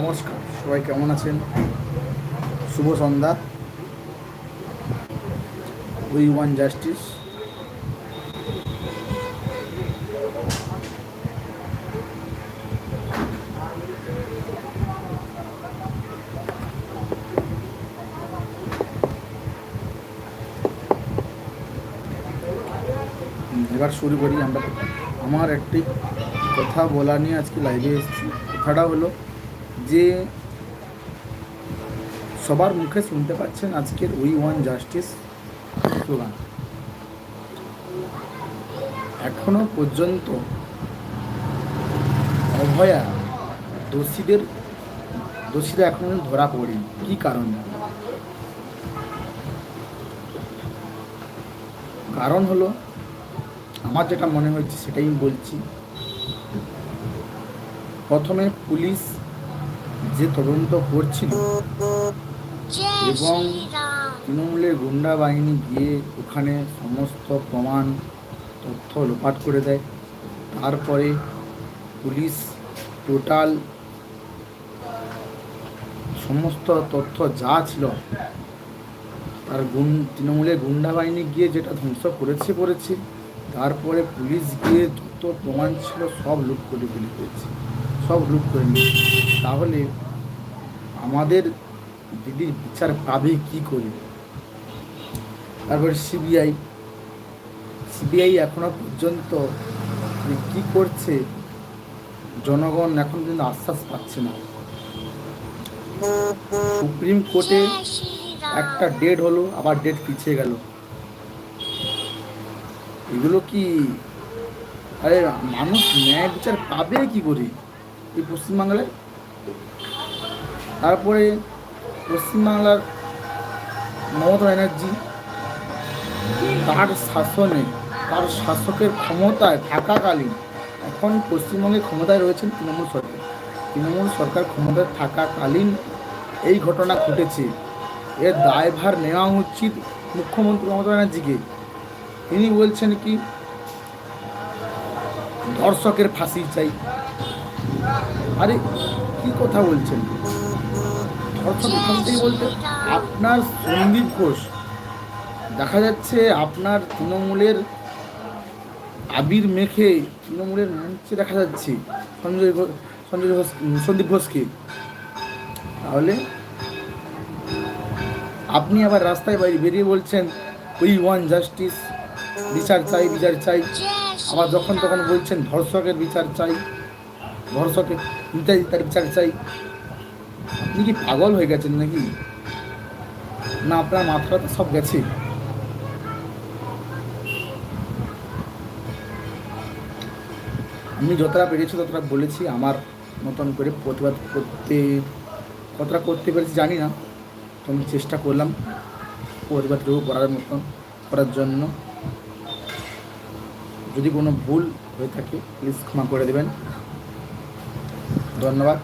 নমস্কার, সবাই কেমন আছেন? শুভ সন্ধ্যা। উই ওয়ান জাস্টিস এবার শুরু করি আমরা। আমার একটি কথা বলা নিয়ে আজকে লাইভে এসেছি। কথাটা হলো যে সবার মুখে শুনতে পাচ্ছেন আজকের উই ওয়ান জাস্টিস স্লোগান এখনও পর্যন্ত অভয়া দোষীদের, দোষীরা এখনও ধরা পড়েনি। কি কারণে? কারণ হলো, আমার যেটা মনে হচ্ছে সেটাই বলছি। প্রথমে পুলিশ যে তদন্ত করছিল এবং তৃণমূলের গুন্ডা বাহিনী গিয়ে ওখানে সমস্ত প্রমাণ তথ্য লোপাট করে দেয়। তারপরে পুলিশ টোটাল সমস্ত তথ্য যা ছিল তার গুণ তৃণমূলের গুন্ডা বাহিনী গিয়ে যেটা ধ্বংস করেছে করেছে। তারপরে পুলিশ গিয়ে যত প্রমাণ ছিল সব লুট করে ফেলে দিয়েছে সব লুট করে নিয়েছে তাহলে আমাদের দিদির বিচার পাবে কি করে? তারপরে সিবিআই। সিবিআই এখনও পর্যন্ত যে কি করছে? জনগণ এখন কিন্তু আশ্বাস পাচ্ছে না। সুপ্রিম কোর্টে একটা ডেট হলো, আবার ডেট পিছিয়ে গেল। এগুলো কি? আরে মানুষ ন্যায় বিচার পাবে কি করে? এই পশ্চিমবাংলায়। তারপরে পশ্চিমবাংলার মমতা ব্যানার্জি, তার শাসনে, তার শাসকের ক্ষমতায় থাকাকালীন এখন পশ্চিমবঙ্গে ক্ষমতায় রয়েছেন তৃণমূল সরকার। তৃণমূল সরকার ক্ষমতায় থাকাকালীন এই ঘটনা ঘটেছে। এর দায়ভার নেওয়া উচিত মুখ্যমন্ত্রী মমতা ব্যানার্জিকে। তিনি বলছেন কি ধর্ষকের ফাঁসি চাই। আরে, কি কথা বলছেন? বলতে আপনার সন্দীপ ঘোষ। দেখা যাচ্ছে আপনার তৃণমূলের আবির মেখে তৃণমূলের মঞ্চে দেখা যাচ্ছে সঞ্জয় ঘোষ সঞ্জয় ঘোষ সন্দীপ ঘোষকে। তাহলে আপনি আবার রাস্তায় বাইরে বেরিয়ে বলছেন উই ওয়ান জাস্টিস, বিচার চাই বিচার চাই। আবার যখন তখন বলছেন, ধর্ষকের বিচার চাই। ধর্ষকের নিতাই তার বিচার চাই। আপনি কি পাগল হয়ে গেছেন নাকি? না, আপনার মাথাটা তো সব গেছে। আমি যতটা পেরেছি ততটা বলেছি, আমার মতন করে প্রতিবাদ করতে, কতটা করতে পেরেছি জানি না। তো আমি চেষ্টা করলাম প্রতিবাদটুকু করার মতন, করার জন্য। যদি কোনো ভুল হয়ে থাকে প্লিজ ক্ষমা করে দেবেন। ধন্যবাদ।